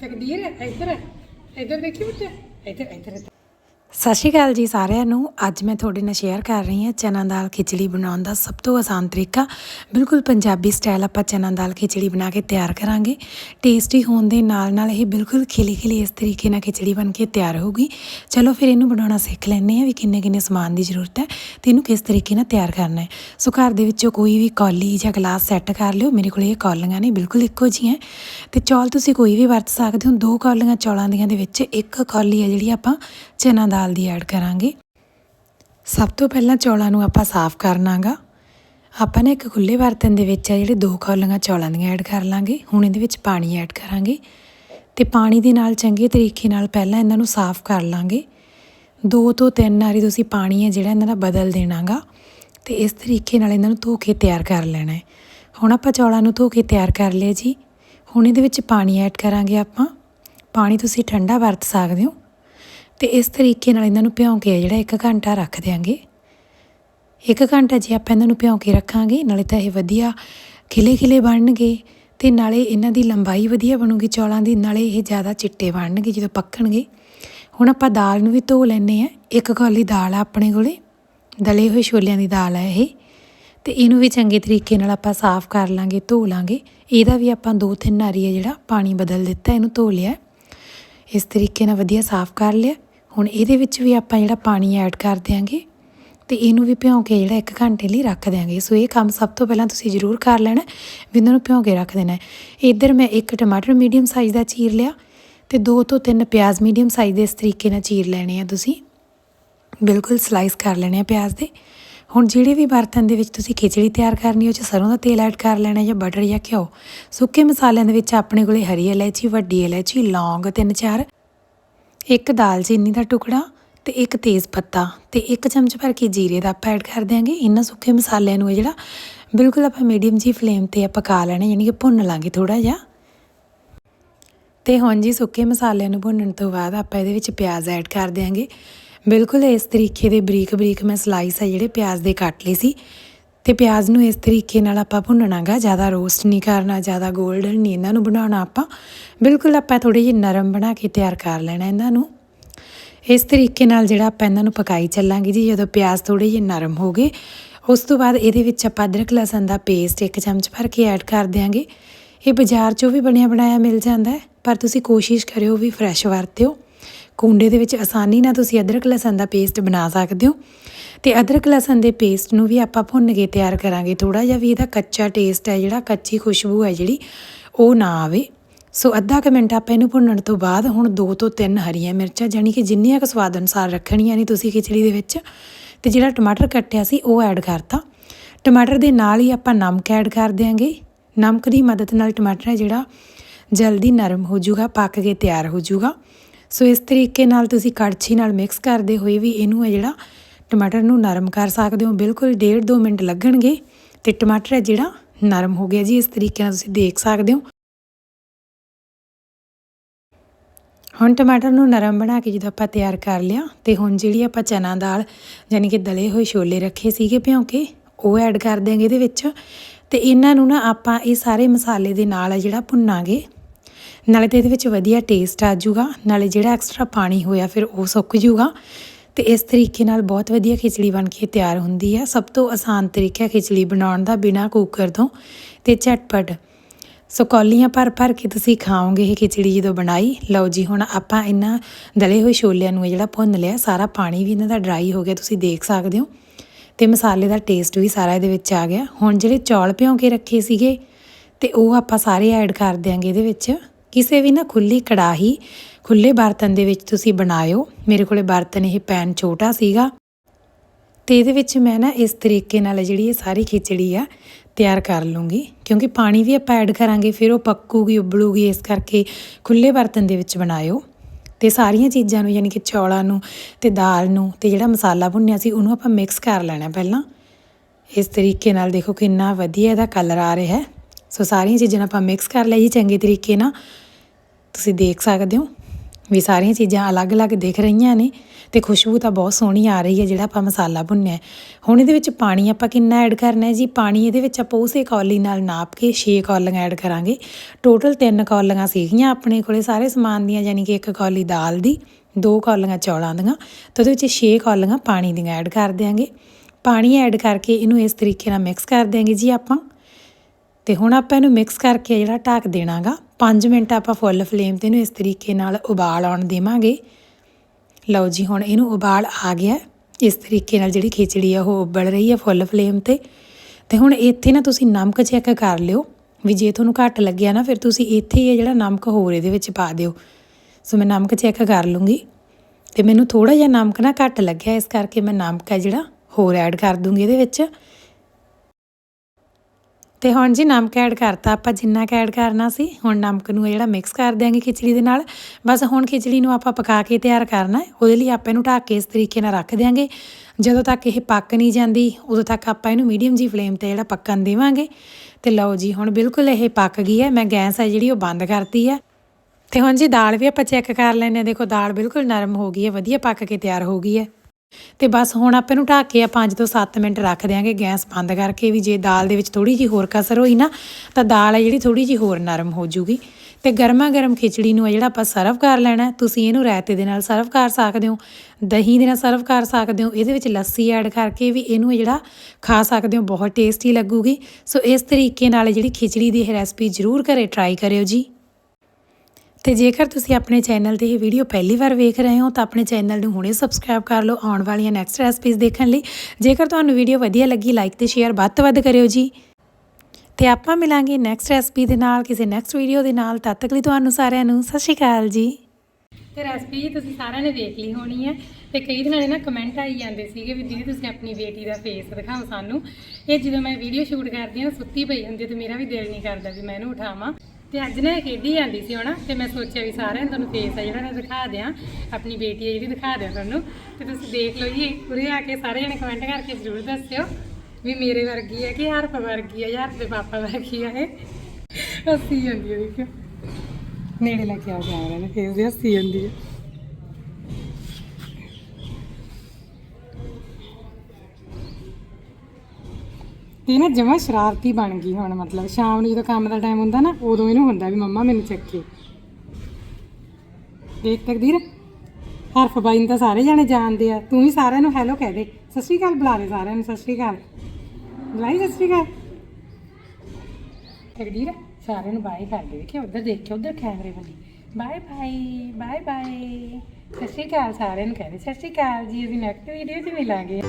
ਤਕਦੀਰ ਇੱਧਰ ਇੱਧਰ ਦੇਖੀ ਬੱਚਾ ਇੱਧਰ ਇੱਧਰ। ਸਤਿ ਸ਼੍ਰੀ ਅਕਾਲ ਜੀ ਸਾਰਿਆਂ ਨੂੰ। ਅੱਜ ਮੈਂ ਤੁਹਾਡੇ ਨਾਲ ਸ਼ੇਅਰ ਕਰ ਰਹੀ ਹਾਂ ਚਨਾ ਦਾਲ ਖਿਚੜੀ ਬਣਾਉਣ ਦਾ ਸਭ ਤੋਂ ਆਸਾਨ ਤਰੀਕਾ। ਬਿਲਕੁਲ ਪੰਜਾਬੀ ਸਟਾਈਲ ਆਪਾਂ ਚਨਾ ਦਾਲ ਖਿਚੜੀ ਬਣਾ ਕੇ ਤਿਆਰ ਕਰਾਂਗੇ। ਟੇਸਟੀ ਹੋਣ ਦੇ ਨਾਲ ਨਾਲ ਇਹ ਬਿਲਕੁਲ ਖਿਲੀ ਖਿਲੀ ਇਸ ਤਰੀਕੇ ਨਾਲ ਖਿਚੜੀ ਬਣ ਕੇ ਤਿਆਰ ਹੋਊਗੀ। ਚਲੋ ਫਿਰ ਇਹਨੂੰ ਬਣਾਉਣਾ ਸਿੱਖ ਲੈਂਦੇ ਹਾਂ ਵੀ ਕਿੰਨੇ ਕਿੰਨੇ ਸਮਾਨ ਦੀ ਜ਼ਰੂਰਤ ਹੈ ਤੇ ਇਹਨੂੰ ਕਿਸ ਤਰੀਕੇ ਨਾਲ ਤਿਆਰ ਕਰਨਾ ਹੈ। ਸੋ ਘਰ ਦੇ ਵਿੱਚੋਂ ਕੋਈ ਵੀ ਕੌਲੀ ਜਾਂ ਗਲਾਸ ਸੈੱਟ ਕਰ ਲਿਓ। ਮੇਰੇ ਕੋਲ ਇਹ ਕੌਲੀਆਂ ਨੇ ਬਿਲਕੁਲ ਇੱਕੋ ਜਿਹੀਆਂ। ਤੇ ਚੌਲ ਤੁਸੀਂ ਕੋਈ ਵੀ ਵਰਤ ਸਕਦੇ ਹੋ। ਦੋ ਕੌਲੀਆਂ ਚੌਲਾਂ ਦੀਆਂ ਦੇ ਵਿੱਚ ਇੱਕ ਕੌਲੀ ਹੈ ਜਿਹੜੀ ਆਪਾਂ ਚਨਾ ਦਾਲ ਦੀ ਐਡ ਕਰਾਂਗੇ। ਸਭ ਤੋਂ ਪਹਿਲਾਂ ਚੌਲਾਂ ਨੂੰ ਆਪਾਂ ਸਾਫ਼ ਕਰਨਾਗਾ। ਆਪਾਂ ਨੇ ਇੱਕ ਖੁੱਲੇ ਬਰਤਨ ਦੇ ਵਿੱਚ ਆ ਜਿਹੜੇ ਦੋ ਕੌਲੀਆਂ ਚੌਲਾਂ ਦੀਆਂ ਐਡ ਕਰ ਲਾਂਗੇ। ਹੁਣ ਇਹਦੇ ਵਿੱਚ ਪਾਣੀ ਐਡ ਕਰਾਂਗੇ ਤੇ ਪਾਣੀ ਦੇ ਨਾਲ ਚੰਗੇ ਤਰੀਕੇ ਨਾਲ ਪਹਿਲਾਂ ਇਹਨਾਂ ਨੂੰ ਸਾਫ਼ ਕਰ ਲਾਂਗੇ। ਦੋ ਤੋਂ ਤਿੰਨ ਵਾਰੀ ਤੁਸੀਂ ਪਾਣੀ ਹੈ ਜਿਹੜਾ ਇਹਨਾਂ ਦਾ ਬਦਲ ਦੇਣਾਗਾ ਤੇ ਇਸ ਤਰੀਕੇ ਨਾਲ ਇਹਨਾਂ ਨੂੰ ਧੋ ਕੇ ਤਿਆਰ ਕਰ ਲੈਣਾ ਹੈ। ਹੁਣ ਆਪਾਂ ਚੌਲਾਂ ਨੂੰ ਧੋ ਕੇ ਤਿਆਰ ਕਰ ਲਿਆ ਜੀ। ਹੁਣ ਇਹਦੇ ਵਿੱਚ ਪਾਣੀ ਐਡ ਕਰਾਂਗੇ ਆਪਾਂ। ਪਾਣੀ ਤੁਸੀਂ ਠੰਡਾ ਵਰਤ ਸਕਦੇ ਹੋ। ਤੇ ਇਸ ਤਰੀਕੇ ਨਾਲ ਇਹਨਾਂ ਨੂੰ ਭਿਉਂ ਕੇ ਜਿਹੜਾ 1 ਘੰਟਾ ਰੱਖ ਦਿਆਂਗੇ। 1 ਘੰਟਾ ਜੇ ਆਪਾਂ ਇਹਨਾਂ ਨੂੰ ਭਿਉਂ ਕੇ ਰੱਖਾਂਗੇ, ਨਾਲੇ ਤਾਂ ਇਹ ਵਧੀਆ ਖਿਲੇ ਖਿਲੇ ਬਣਨਗੇ ਤੇ ਨਾਲੇ ਇਹਨਾਂ ਦੀ ਲੰਬਾਈ ਵਧੀਆ ਬਣੂਗੀ ਚੌਲਾਂ ਦੀ, ਨਾਲੇ ਇਹ ਜ਼ਿਆਦਾ ਚਿੱਟੇ ਬਣਨਗੇ ਜਦੋਂ ਪੱਕਣਗੇ। ਹੁਣ ਆਪਾਂ ਦਾਲ ਨੂੰ ਵੀ ਧੋ ਲੈਨੇ ਆ ਇੱਕ ਕੌਲੀ ਦਾਲ ਆ ਆਪਣੇ ਕੋਲੇ, ਦਲੇ ਹੋਏ ਛੋਲਿਆਂ ਦੀ ਦਾਲ ਹੈ ਇਹ। ਤੇ ਇਹਨੂੰ ਵੀ ਚੰਗੇ ਤਰੀਕੇ ਨਾਲ ਆਪਾਂ ਸਾਫ਼ ਕਰ ਲਾਂਗੇ, ਧੋ ਲਾਂਗੇ। ਇਹਦਾ ਵੀ ਆਪਾਂ ਦੋ ਤਿੰਨ ਨਾਰੀ ਹੈ ਜਿਹੜਾ ਪਾਣੀ ਬਦਲ ਦਿੱਤਾ, ਇਹਨੂੰ ਧੋ ਲਿਆ। ਇਸ ਤਰੀਕੇ ਨਾਲ ਵਧੀਆ ਸਾਫ਼ ਕਰ ਲਿਆ। ਹੁਣ ਇਹਦੇ ਵਿੱਚ ਵੀ ਆਪਾਂ ਜਿਹੜਾ ਪਾਣੀ ਐਡ ਕਰ ਦਿਆਂਗੇ ਤੇ ਇਹਨੂੰ ਵੀ ਭਿਉਂ ਕੇ ਜਿਹੜਾ 1 ਘੰਟੇ ਲਈ ਰੱਖ ਦਿਆਂਗੇ। ਸੋ ਇਹ ਕੰਮ ਸਭ ਤੋਂ ਪਹਿਲਾਂ ਤੁਸੀਂ ਜ਼ਰੂਰ ਕਰ ਲੈਣਾ, ਵੀ ਇਹਨਾਂ ਨੂੰ ਭਿਉਂ ਕੇ ਰੱਖ ਦੇਣਾ ਇੱਧਰ ਮੈਂ ਇੱਕ ਟਮਾਟਰ ਮੀਡੀਅਮ ਸਾਈਜ਼ ਦਾ ਚੀਰ ਲਿਆ ਤੇ ਦੋ ਤੋਂ ਤਿੰਨ ਪਿਆਜ਼ ਮੀਡੀਅਮ ਸਾਈਜ਼ ਦੇ ਇਸ ਤਰੀਕੇ ਨਾਲ ਚੀਰ ਲੈਣੇ ਆ ਤੁਸੀਂ। ਬਿਲਕੁਲ ਸਲਾਈਸ ਕਰ ਲੈਣੇ ਆ ਪਿਆਜ਼ ਦੇ। ਹੁਣ ਜਿਹੜੇ ਵੀ ਬਰਤਨ ਦੇ ਵਿੱਚ ਤੁਸੀਂ ਖਿਚੜੀ ਤਿਆਰ ਕਰਨੀ ਉਹ ਚ ਸਰੋਂ ਦਾ ਤੇਲ ਐਡ ਕਰ ਲੈਣਾ ਜਾਂ ਬਟਰ ਜਾਂ ਘਿਓ। ਸੁੱਕੇ ਮਸਾਲਿਆਂ ਦੇ ਵਿੱਚ ਆਪਣੇ ਕੋਲੇ ਹਰੀ ਇਲਾਇਚੀ, ਵੱਡੀ ਇਲਾਇਚੀ, ਲੌਂਗ ਤਿੰਨ ਚਾਰ ਇੱਕ ਦਾਲਚੀਨੀ ਦਾ ਟੁਕੜਾ ਤੇ ਇੱਕ ਤੇਜ਼ ਪੱਤਾ ਤੇ ਇੱਕ ਚਮਚ ਭਰ ਕੇ ਜੀਰੇ ਦਾ ਆਪਾਂ ਐਡ ਕਰ ਦਿਆਂਗੇ। ਇਹਨਾਂ ਸੁੱਕੇ ਮਸਾਲਿਆਂ ਨੂੰ ਇਹ ਜਿਹੜਾ ਬਿਲਕੁਲ ਆਪਾਂ ਮੀਡੀਅਮ ਜੀ ਫਲੇਮ ਤੇ ਪਕਾ ਲੈਣਾ, ਯਾਨੀ ਕਿ ਭੁੰਨ ਲਾਂਗੇ ਥੋੜਾ ਜਿਹਾ। ਤੇ ਹੁਣ ਜੀ ਸੁੱਕੇ ਮਸਾਲਿਆਂ ਨੂੰ ਭੁੰਨਣ ਤੋਂ ਬਾਅਦ ਆਪਾਂ ਇਹਦੇ ਵਿੱਚ ਪਿਆਜ਼ ਐਡ ਕਰ ਦਿਆਂਗੇ। ਬਿਲਕੁਲ ਇਸ ਤਰੀਕੇ ਦੇ ਬਰੀਕ ਬਰੀਕ ਮੈਂ ਸਲਾਈਸ ਆ ਜਿਹੜੇ ਪਿਆਜ਼ ਦੇ ਕੱਟ ਲਏ ਸੀ। ਤੇ ਪਿਆਜ਼ ਨੂੰ ਇਸ ਤਰੀਕੇ ਨਾਲ ਆਪਾਂ ਭੁੰਨਣਾਗਾ, ਜ਼ਿਆਦਾ ਰੋਸਟ ਨਹੀਂ ਕਰਨਾ, ਜ਼ਿਆਦਾ 골ਡਨ ਨਹੀਂ ਇਹਨਾਂ ਨੂੰ ਬਣਾਉਣਾ ਆਪਾਂ। ਬਿਲਕੁਲ ਆਪਾਂ ਥੋੜੀ ਜਿਹੀ ਨਰਮ ਬਣਾ ਕੇ ਤਿਆਰ ਕਰ ਲੈਣਾ ਇਹਨਾਂ ਨੂੰ। ਇਸ ਤਰੀਕੇ ਨਾਲ ਜਿਹੜਾ ਆਪਾਂ ਇਹਨਾਂ ਨੂੰ ਪਕਾਈ ਚੱਲਾਂਗੇ ਜੀ, ਜਦੋਂ ਪਿਆਜ਼ ਥੋੜੇ ਜਿਹੇ ਨਰਮ ਹੋ ਗਏ, ਉਸ ਤੋਂ ਬਾਅਦ ਇਹਦੇ ਵਿੱਚ ਆਪਾਂ ਅਦਰਕ ਲਸਣ ਦਾ ਪੇਸਟ ਇੱਕ ਚਮਚ ਭਰ ਕੇ ਐਡ ਕਰ ਦਿਆਂਗੇ। ਇਹ ਬਾਜ਼ਾਰ 'ਚੋਂ ਵੀ ਬਣਿਆ ਬਣਾਇਆ ਮਿਲ ਜਾਂਦਾ ਪਰ ਤੁਸੀਂ ਕੋਸ਼ਿਸ਼ ਕਰਿਓ ਵੀ ਫਰੈਸ਼ ਵਰਤਿਓ। ਕੁੰਡੇ ਦੇ ਵਿੱਚ ਆਸਾਨੀ ਨਾਲ ਤੁਸੀਂ ਅਦਰਕ ਲਸਣ ਦਾ ਪੇਸਟ ਬਣਾ ਸਕਦੇ ਹੋ। ਤੇ ਅਦਰਕ ਲਸਣ ਦੇ ਪੇਸਟ ਨੂੰ ਵੀ ਆਪਾਂ ਭੁੰਨ ਕੇ ਤਿਆਰ ਕਰਾਂਗੇ। ਥੋੜਾ ਜਿਹਾ ਵੀ ਇਹਦਾ ਕੱਚਾ ਟੇਸਟ ਹੈ, ਜਿਹੜਾ ਕੱਚੀ ਖੁਸ਼ਬੂ ਹੈ ਜਿਹੜੀ, ਉਹ ਨਾ ਆਵੇ। ਸੋ ਅੱਧਾ ਕੁ ਮਿੰਟ ਆਪਾਂ ਇਹਨੂੰ ਭੁੰਨਣ ਤੋਂ ਬਾਅਦ ਹੁਣ ਦੋ ਤੋਂ ਤਿੰਨ ਹਰੀਆਂ ਮਿਰਚਾਂ ਜਾਨੀ ਕਿ ਜਿੰਨੀਆਂ ਕੁ ਸਵਾਦ ਅਨੁਸਾਰ ਰੱਖਣੀਆਂ ਨੇ ਤੁਸੀਂ ਖਿਚੜੀ ਦੇ ਵਿੱਚ, ਤੇ ਜਿਹੜਾ ਟਮਾਟਰ ਕੱਟਿਆ ਸੀ ਉਹ ਐਡ ਕਰਤਾ। ਟਮਾਟਰ ਦੇ ਨਾਲ ਹੀ ਆਪਾਂ ਨਮਕ ਐਡ ਕਰ ਦਿਆਂਗੇ। ਨਮਕ ਦੀ ਮਦਦ ਨਾਲ ਟਮਾਟਰ ਹੈ ਜਿਹੜਾ ਜਲਦੀ ਨਰਮ ਹੋ ਜਾਊਗਾ, ਪੱਕ ਕੇ ਤਿਆਰ ਹੋ ਜਾਊਗਾ। ਸੋ ਇਸ ਤਰੀਕੇ ਨਾਲ ਤੁਸੀਂ ਕੜਛੀ ਨਾਲ ਮਿਕਸ ਕਰਦੇ ਹੋਏ ਵੀ ਇਹਨੂੰ ਹੈ ਜਿਹੜਾ ਟਮਾਟਰ ਨੂੰ ਨਰਮ ਕਰ ਸਕਦੇ ਹੋ। ਬਿਲਕੁਲ 1.5 2 ਮਿੰਟ ਲੱਗਣਗੇ ਤੇ ਟਮਾਟਰ ਹੈ ਜਿਹੜਾ ਨਰਮ ਹੋ ਗਿਆ ਜੀ। ਇਸ ਤਰੀਕੇ ਨਾਲ ਤੁਸੀਂ ਦੇਖ ਸਕਦੇ ਹੋ। ਹੁਣ ਟਮਾਟਰ ਨੂੰ ਨਰਮ ਬਣਾ ਕੇ ਜਦੋਂ ਆਪਾਂ ਤਿਆਰ ਕਰ ਲਿਆ ਤੇ ਹੁਣ ਜਿਹੜੀ ਆਪਾਂ ਚਨਾ ਦਾਲ ਯਾਨੀ ਕਿ ਦਲੇ ਹੋਏ ਛੋਲੇ ਰੱਖੇ ਸੀਗੇ ਭਿਉਂ ਕੇ ਉਹ ਐਡ ਕਰ ਦਿਆਂਗੇ ਇਹਦੇ ਵਿੱਚ। ਤੇ ਇਹਨਾਂ ਨੂੰ ਨਾ ਆਪਾਂ ਇਹ ਸਾਰੇ ਮਸਾਲੇ ਦੇ ਨਾਲ ਜਿਹੜਾ ਭੁੰਨਾਂਗੇ ਨਾਲੇ ਤੇ ਇਹਦੇ ਵਿੱਚ ਵਧੀਆ ਟੇਸਟ ਆ ਜਾਊਗਾ, ਨਾਲੇ ਜਿਹੜਾ ਐਕਸਟਰਾ ਪਾਣੀ ਹੋਇਆ ਫਿਰ ਉਹ ਸੁੱਕ ਜਾਊਗਾ ਤੇ ਇਸ ਤਰੀਕੇ ਨਾਲ ਬਹੁਤ ਵਧੀਆ ਖਿਚੜੀ ਬਣ ਕੇ ਤਿਆਰ ਹੁੰਦੀ ਹੈ ਸਭ ਤੋਂ ਆਸਾਨ ਤਰੀਕਾ ਹੈ ਖਿਚੜੀ ਬਣਾਉਣ ਦਾ ਬਿਨਾਂ ਕੁੱਕਰ ਤੋਂ ਤੇ ਝਟਪਟ। ਸੋ ਕੌਲੀਆਂ ਭਰ ਭਰ ਕੇ ਤੁਸੀਂ ਖਾਓਗੇ ਇਹ ਖਿਚੜੀ ਜਦੋਂ ਬਣਾਈ। ਲਓ ਜੀ, ਹੁਣ ਆਪਾਂ ਇਹਨਾਂ ਦਲੇ ਹੋਏ ਛੋਲਿਆਂ ਨੂੰ ਇਹ ਜਿਹੜਾ ਭੁੰਨ ਲਿਆ, ਸਾਰਾ ਪਾਣੀ ਵੀ ਇਹਨਾਂ ਦਾ ਡਰਾਈ ਹੋ ਗਿਆ, ਤੁਸੀਂ ਦੇਖ ਸਕਦੇ ਹੋ। ਤੇ ਮਸਾਲੇ ਦਾ ਟੇਸਟ ਵੀ ਸਾਰਾ ਇਹਦੇ ਵਿੱਚ ਆ ਗਿਆ। ਹੁਣ ਜਿਹੜੇ ਚੌਲ ਭਿਉਂ ਕੇ ਰੱਖੇ ਸੀਗੇ ਤੇ ਉਹ ਆਪਾਂ ਸਾਰੇ ਐਡ ਕਰ ਦਿਆਂਗੇ ਇਹਦੇ ਵਿੱਚ। ਕਿਸੇ ਵੀ ਨਾ ਖੁੱਲੀ ਕੜਾਹੀ, ਖੁੱਲੇ ਬਰਤਨ ਦੇ ਵਿੱਚ ਤੁਸੀਂ ਬਣਾਇਓ। ਮੇਰੇ ਕੋਲੇ ਬਰਤਨ ਇਹ ਪੈਨ ਛੋਟਾ ਸੀਗਾ। ਤੇ ਇਹਦੇ ਵਿੱਚ ਮੈਂ ਨਾ ਇਸ ਤਰੀਕੇ ਨਾਲ ਜਿਹੜੀ ਇਹ ਸਾਰੀ ਖਿਚੜੀ ਆ ਤਿਆਰ ਕਰ ਲੂੰਗੀ। ਕਿਉਂਕਿ ਪਾਣੀ ਵੀ ਆਪਾਂ ਐਡ ਕਰਾਂਗੇ, ਫਿਰ ਉਹ ਪੱਕੂਗੀ, ਉਬਲੂਗੀ, ਇਸ ਕਰਕੇ ਖੁੱਲੇ ਬਰਤਨ ਦੇ ਵਿੱਚ ਬਣਾਇਓ। ਤੇ ਸਾਰੀਆਂ ਚੀਜ਼ਾਂ ਨੂੰ ਯਾਨੀ ਕਿ ਚੌਲਾਂ ਨੂੰ ਤੇ ਦਾਲ ਨੂੰ ਤੇ ਜਿਹੜਾ ਮਸਾਲਾ ਭੁੰਨਿਆ ਸੀ, ਉਹਨੂੰ ਆਪਾਂ ਮਿਕਸ ਕਰ ਲੈਣਾ ਪਹਿਲਾਂ। ਇਸ ਤਰੀਕੇ ਨਾਲ ਦੇਖੋ ਕਿੰਨਾ ਵਧੀਆ ਇਹਦਾ ਕਲਰ ਆ ਰਿਹਾ ਹੈ। ਸੋ ਸਾਰੀਆਂ ਚੀਜ਼ਾਂ ਆਪਾਂ ਮਿਕਸ ਕਰ ਲਿਆ ਚੰਗੇ ਤਰੀਕੇ ਨਾਲ। ਤੁਸੀਂ ਦੇਖ ਸਕਦੇ ਹੋ ਵੀ ਸਾਰੀਆਂ ਚੀਜ਼ਾਂ ਅਲੱਗ-ਅਲੱਗ ਦਿਖ ਰਹੀਆਂ ਨੇ ਤੇ ਖੁਸ਼ਬੂ ਤਾਂ ਬਹੁਤ ਸੋਹਣੀ ਆ ਰਹੀ ਹੈ ਜਿਹੜਾ ਆਪਾਂ ਮਸਾਲਾ ਭੁੰਨਿਆ ਹੁਣ ਇਹਦੇ ਵਿੱਚ ਪਾਣੀ ਆਪਾਂ ਕਿੰਨਾ ਐਡ ਕਰਨਾ ਹੈ ਜੀ? ਪਾਣੀ ਇਹਦੇ ਵਿੱਚ ਆਪਾਂ ਉਸੇ ਕੌਲੀ ਨਾਲ ਨਾਪ ਕੇ 6 ਕੌਲੀਆਂ ਐਡ ਕਰਾਂਗੇ। ਟੋਟਲ 3 ਕੌਲੀਆਂ ਸੀਗੀਆਂ ਆਪਣੇ ਕੋਲੇ ਸਾਰੇ ਸਮਾਨ ਦੀਆਂ, ਯਾਨੀ ਕਿ ਇੱਕ ਕੌਲੀ ਦਾਲ ਦੀ, ਦੋ ਕੌਲੀਆਂ ਚੌਲਾਂ ਦੀਆਂ, ਤੇ ਉਹਦੇ ਵਿੱਚ 6 ਕੌਲੀਆਂ ਪਾਣੀ ਦੀਆਂ ਐਡ ਕਰ ਦਿਆਂਗੇ। ਪਾਣੀ ਐਡ ਕਰਕੇ ਇਹਨੂੰ ਇਸ ਤਰੀਕੇ ਨਾਲ ਮਿਕਸ ਕਰ ਦਿਆਂਗੇ ਜੀ ਆਪਾਂ। ਤੇ ਹੁਣ ਆਪਾਂ ਇਹਨੂੰ ਮਿਕਸ ਕਰਕੇ ਜਿਹੜਾ ਢੱਕ ਦੇਣਾਗਾ 5 ਮਿੰਟ ਆਪਾਂ ਫੁੱਲ ਫਲੇਮ ਤੇ ਇਹਨੂੰ ਇਸ ਤਰੀਕੇ ਨਾਲ ਉਬਾਲ ਆਉਣ ਦੇਵਾਂਗੇ। ਲਓ ਜੀ, ਹੁਣ ਇਹਨੂੰ ਉਬਾਲ ਆ ਗਿਆ। ਇਸ ਤਰੀਕੇ ਨਾਲ ਜਿਹੜੀ ਖਿਚੜੀ ਆ, ਉਹ ਉਬਲ ਰਹੀ ਹੈ ਫੁੱਲ ਫਲੇਮ ਤੇ। ਤੇ ਹੁਣ ਇੱਥੇ ਨਾ ਤੁਸੀਂ ਨਮਕ ਚੈੱਕ ਕਰ ਲਿਓ ਵੀ ਜੇ ਤੁਹਾਨੂੰ ਘੱਟ ਲੱਗਿਆ ਨਾ, ਫਿਰ ਤੁਸੀਂ ਇੱਥੇ ਹੀ ਇਹ ਜਿਹੜਾ ਨਮਕ ਹੋਰ ਇਹਦੇ ਵਿੱਚ ਪਾ ਦਿਓ। ਸੋ ਮੈਂ ਨਮਕ ਚੈੱਕ ਕਰ ਲੂੰਗੀ। ਤੇ ਮੈਨੂੰ ਥੋੜਾ ਜਿਹਾ ਨਮਕ ਨਾ ਘੱਟ ਲੱਗਿਆ, ਇਸ ਕਰਕੇ ਮੈਂ ਨਮਕ ਹੈ ਜਿਹੜਾ ਹੋਰ ਐਡ ਕਰ ਦੂੰਗੀ ਇਹਦੇ ਵਿੱਚ। ਤੇ ਹੁਣ ਜੀ ਨਮਕ ਐਡ ਕਰਤਾ, ਆਪਾਂ ਜਿੰਨਾ ਕੁ ਐਡ ਕਰਨਾ ਸੀ, ਹੁਣ ਨਮਕ ਨੂੰ ਇਹ ਜਿਹੜਾ ਮਿਕਸ ਕਰ ਦਿਆਂਗੇ ਖਿਚੜੀ ਦੇ ਨਾਲ। ਬਸ ਹੁਣ ਖਿਚੜੀ ਨੂੰ ਆਪਾਂ ਪਕਾ ਕੇ ਤਿਆਰ ਕਰਨਾ ਹੈ, ਉਹਦੇ ਲਈ ਆਪਾਂ ਇਹਨੂੰ ਢੱਕ ਕੇ ਇਸ ਤਰੀਕੇ ਨਾਲ ਰੱਖ ਦਿਆਂਗੇ। ਜਦੋਂ ਤੱਕ ਇਹ ਪੱਕ ਨਹੀਂ ਜਾਂਦੀ, ਉਦੋਂ ਤੱਕ ਆਪਾਂ ਇਹਨੂੰ ਮੀਡੀਅਮ ਜੀ ਫਲੇਮ ਤੇ ਜਿਹੜਾ ਪੱਕਣ ਦੇਵਾਂਗੇ। ਤੇ ਲਓ ਜੀ, ਹੁਣ ਬਿਲਕੁਲ ਇਹ ਪੱਕ ਗਈ ਹੈ, ਮੈਂ ਗੈਸ ਹੈ ਜਿਹੜੀ ਉਹ ਬੰਦ ਕਰਤੀ ਹੈ। ਤੇ ਹੁਣ ਜੀ ਦਾਲ ਵੀ ਆਪਾਂ ਚੈੱਕ ਕਰ ਲੈਨੇ ਆ ਦੇਖੋ ਦਾਲ ਬਿਲਕੁਲ ਨਰਮ ਹੋ ਗਈ ਹੈ, ਵਧੀਆ ਪੱਕ ਕੇ ਤਿਆਰ ਹੋ ਗਈ ਹੈ। ਤੇ ਬਸ ਹੁਣ ਆਪਾਂ ਇਹਨੂੰ ਢੱਕ ਕੇ ਆ 5 ਤੋਂ 7 ਮਿੰਟ ਰੱਖ ਦਿਆਂਗੇ, ਗੈਸ ਬੰਦ ਕਰਕੇ ਵੀ ਜੇ ਦਾਲ ਦੇ ਵਿੱਚ ਥੋੜੀ ਜੀ ਹੋਰ ਕਸਰ ਹੋਈ ਨਾ, ਤਾਂ ਦਾਲ ਹੈ ਜਿਹੜੀ ਥੋੜੀ ਜੀ ਹੋਰ ਨਰਮ ਹੋ ਜੂਗੀ। ਤੇ ਗਰਮਾ ਗਰਮ ਖਿਚੜੀ ਨੂੰ ਹੈ ਜਿਹੜਾ ਆਪਾਂ ਸਰਵ ਕਰ ਲੈਣਾ, ਤੁਸੀਂ ਇਹਨੂੰ ਰਾਇਤੇ ਦੇ ਨਾਲ ਸਰਵ ਕਰ ਸਕਦੇ ਹੋ, ਦਹੀਂ ਦੇ ਨਾਲ ਸਰਵ ਕਰ ਸਕਦੇ ਹੋ, ਇਹਦੇ ਵਿੱਚ ਲੱਸੀ ਐਡ ਕਰਕੇ ਵੀ ਇਹਨੂੰ ਜਿਹੜਾ ਖਾ ਸਕਦੇ ਹੋ, ਬਹੁਤ ਟੇਸਟੀ ਲੱਗੂਗੀ। ਸੋ ਇਸ ਤਰੀਕੇ ਨਾਲ ਜਿਹੜੀ ਖਿਚੜੀ ਦੀ ਇਹ ਰੈਸਪੀ ਜ਼ਰੂਰ ਘਰੇ ਟਰਾਈ ਕਰਿਓ ਜੀ। ਤੇ ਜੇਕਰ ਤੁਸੀਂ ਆਪਣੇ ਚੈਨਲ ਤੇ ਇਹ ਵੀਡੀਓ ਪਹਿਲੀ ਵਾਰ ਵੇਖ ਰਹੇ ਹੋ, ਤਾਂ ਆਪਣੇ ਚੈਨਲ ਨੂੰ ਹੁਣੇ ਸਬਸਕ੍ਰਾਈਬ ਕਰ ਲਓ ਆਉਣ ਵਾਲੀਆਂ ਨੈਕਸਟ ਰੈਸਪੀਜ਼ ਦੇਖਣ ਲਈ। ਜੇਕਰ ਤੁਹਾਨੂੰ ਵੀਡੀਓ ਵਧੀਆ ਲੱਗੀ ਲਾਈਕ ਤੇ ਸ਼ੇਅਰ ਵੱਧ ਤੋਂ ਵੱਧ ਕਰਿਓ ਜੀ। ਤੇ ਆਪਾਂ ਮਿਲਾਂਗੇ ਨੈਕਸਟ ਰੈਸਪੀ ਦੇ ਨਾਲ, ਕਿਸੇ ਨੈਕਸਟ ਵੀਡੀਓ ਦੇ ਨਾਲ। ਤਦ ਤੱਕ ਲਈ ਤੁਹਾਨੂੰ ਸਾਰਿਆਂ ਨੂੰ ਸਤਿ ਸ਼੍ਰੀ ਅਕਾਲ ਜੀ। ਤੇ ਰੈਸਪੀ ਤੁਸੀਂ ਸਾਰਿਆਂ ਨੇ ਵੇਖ ਲਈ ਹੋਣੀ ਹੈ। ਤੇ ਕਈ ਦਿਨਾਂ ਦੇ ਨਾ ਕਮੈਂਟ ਆਈ ਜਾਂਦੇ ਸੀਗੇ ਵੀ ਦੀਦੀ ਤੁਸੀਂ ਆਪਣੀ ਬੇਟੀ ਦਾ ਫੇਸ ਦਿਖਾਓ ਸਾਨੂੰ। ਇਹ ਜਦੋਂ ਮੈਂ ਵੀਡੀਓ ਸ਼ੂਟ ਕਰਦੀ ਹਾਂ, ਸੁੱਤੀ ਪਈ ਹੁੰਦੀ ਹੈ ਤੇ ਮੇਰਾ ਵੀ ਦਿਲ ਨਹੀਂ ਕਰਦਾ ਵੀ ਮੈਂ ਇਹਨੂੰ ਉਠਾਵਾਂ। ਤੇ ਅੱਜ ਨਾ ਇਹ ਖੇਡੀ ਜਾਂਦੀ ਸੀ ਹੁਣ ਤੇ ਮੈਂ ਸੋਚਿਆ ਵੀ ਸਾਰਿਆਂ ਨੂੰ ਤੁਹਾਨੂੰ ਫੇਸ ਆ ਜਿਹੜਾ ਨਾ ਦਿਖਾ ਦਿਆਂ, ਆਪਣੀ ਬੇਟੀ ਹੈ ਜਿਹੜੀ ਦਿਖਾ ਦਿਆਂ ਤੁਹਾਨੂੰ, ਤੇ ਤੁਸੀਂ ਦੇਖ ਲਓ ਜੀ, ਉਰੇ ਆ ਕੇ ਸਾਰੇ ਜਣੇ ਕਮੈਂਟ ਕਰਕੇ ਜ਼ਰੂਰ ਦੱਸਿਓ ਵੀ ਮੇਰੇ ਵਰਗੀ ਹੈ ਕਿ ਹਰਫ ਵਰਗੀ ਹੈ ਯਾਰ ਦੇ ਪਾਪਾ ਵਰਗੀ ਹੈ ਇਹ। ਹੱਸੀ ਜਾਂਦੀ ਹੈ ਦੇਖਿਓ। ਨੇੜੇ ਲੈ ਕੇ ਆਓ ਕੈਮਰਾ ਨੇ ਫੇਸ ਦੇ ਹੱਸੀ ਜਾਂਦੀ ਹੈ ਤੇ ਨਾ ਜਮਾ ਸ਼ਰਾਰਤੀ ਬਣ ਗਈ ਹੁਣ, ਮਤਲਬ ਸ਼ਾਮ ਨੂੰ ਜਦੋਂ ਕੰਮ ਦਾ ਟਾਈਮ ਹੁੰਦਾ ਨਾ, ਉਦੋਂ ਇਹਨੂੰ ਹੁੰਦਾ ਵੀ ਮੰਮਾ ਮੈਨੂੰ ਚੱਕੇ ਦੇਖ ਤਕਦੀਰ, ਹਰਫ ਬਾਈ ਨੂੰ ਤਾਂ ਸਾਰੇ ਜਾਣੇ ਜਾਣਦੇ ਆ। ਤੂੰ ਵੀ ਸਾਰਿਆਂ ਨੂੰ ਹੈਲੋ ਕਹਿ ਦੇ। ਸਤਿ ਸ਼੍ਰੀ ਅਕਾਲ ਬੁਲਾ ਦੇ ਸਾਰਿਆਂ ਨੂੰ, ਸਤਿ ਸ਼੍ਰੀ ਅਕਾਲ। ਬੁਲਾਈ ਸਤਿ ਸ਼੍ਰੀ ਅਕਾਲ। ਤਕਦੀਰ, ਸਾਰਿਆਂ ਨੂੰ ਬਾਏ ਕਰ ਦੇ। ਕਿ ਉਧਰ ਦੇਖ ਉਧਰ ਕੈਮਰੇ ਵੱਲ। ਬਾਏ ਬਾਏ ਬਾਏ ਬਾਏ ਸਤਿ ਸ਼੍ਰੀ ਅਕਾਲ ਸਾਰਿਆਂ ਨੂੰ ਕਹਿ ਦੇ। ਸਤਿ ਸ਼੍ਰੀ ਅਕਾਲ ਜੀ, ਅਸੀਂ ਨੈਕਸਟ ਵੀਡੀਓ 'ਚ ਮਿਲਾਂਗੇ।